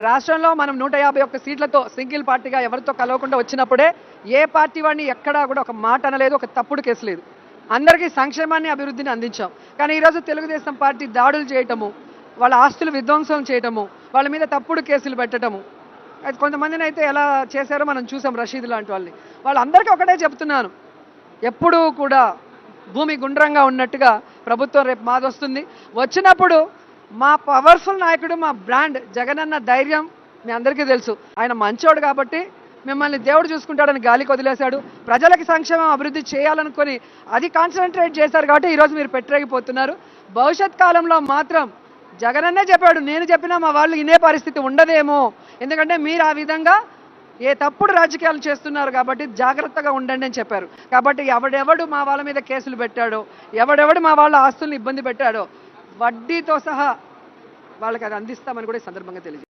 రాష్ట్రంలో మనం నూట యాభై ఒక్క సీట్లతో సింగిల్ పార్టీగా ఎవరితో కలవకుండా వచ్చినప్పుడే ఏ పార్టీ వాడిని ఎక్కడా కూడా ఒక మాట అనలేదు ఒక తప్పుడు కేసు లేదు. అందరికీ సంక్షేమాన్ని అభివృద్ధిని అందించాం. కానీ ఈరోజు తెలుగుదేశం పార్టీ దాడులు చేయటము వాళ్ళ ఆస్తులు విధ్వంసం చేయటము వాళ్ళ మీద తప్పుడు కేసులు పెట్టడము కొంతమందిని అయితే ఎలా చేశారో మనం చూసాం రషీద్ లాంటి వాళ్ళని. వాళ్ళందరికీ ఒకటే చెప్తున్నాను. ఎప్పుడూ కూడా భూమి గుండ్రంగా ఉన్నట్టుగా ప్రభుత్వం రేపు మాది వస్తుంది వచ్చినప్పుడు మా పవర్ఫుల్ నాయకుడు మా బ్రాండ్ జగన్ అన్న ధైర్యం మీ అందరికీ తెలుసు. ఆయన మంచోడు కాబట్టి మిమ్మల్ని దేవుడు చూసుకుంటాడని గాలికి వదిలేశాడు. ప్రజలకి సంక్షేమం అభివృద్ధి చేయాలనుకొని అది కాన్సన్ట్రేట్ చేశారు కాబట్టి ఈరోజు మీరు పెట్టరేగిపోతున్నారు. భవిష్యత్ కాలంలో మాత్రం జగనన్నే చెప్పాడు నేను చెప్పినా మా వాళ్ళు ఇనే పరిస్థితి ఉండదేమో. ఎందుకంటే మీరు ఆ విధంగా ఏ తప్పుడు రాజకీయాలు చేస్తున్నారు కాబట్టి జాగ్రత్తగా ఉండండి అని చెప్పారు. కాబట్టి ఎవడెవడు మా వాళ్ళ మీద కేసులు పెట్టాడో ఎవడెవడు మా వాళ్ళ ఆస్తుల్ని ఇబ్బంది పెట్టాడో వడ్డీతో సహా వాళ్ళకి అది అందిస్తామని కూడా సందర్భంగా తెలియజేస్తారు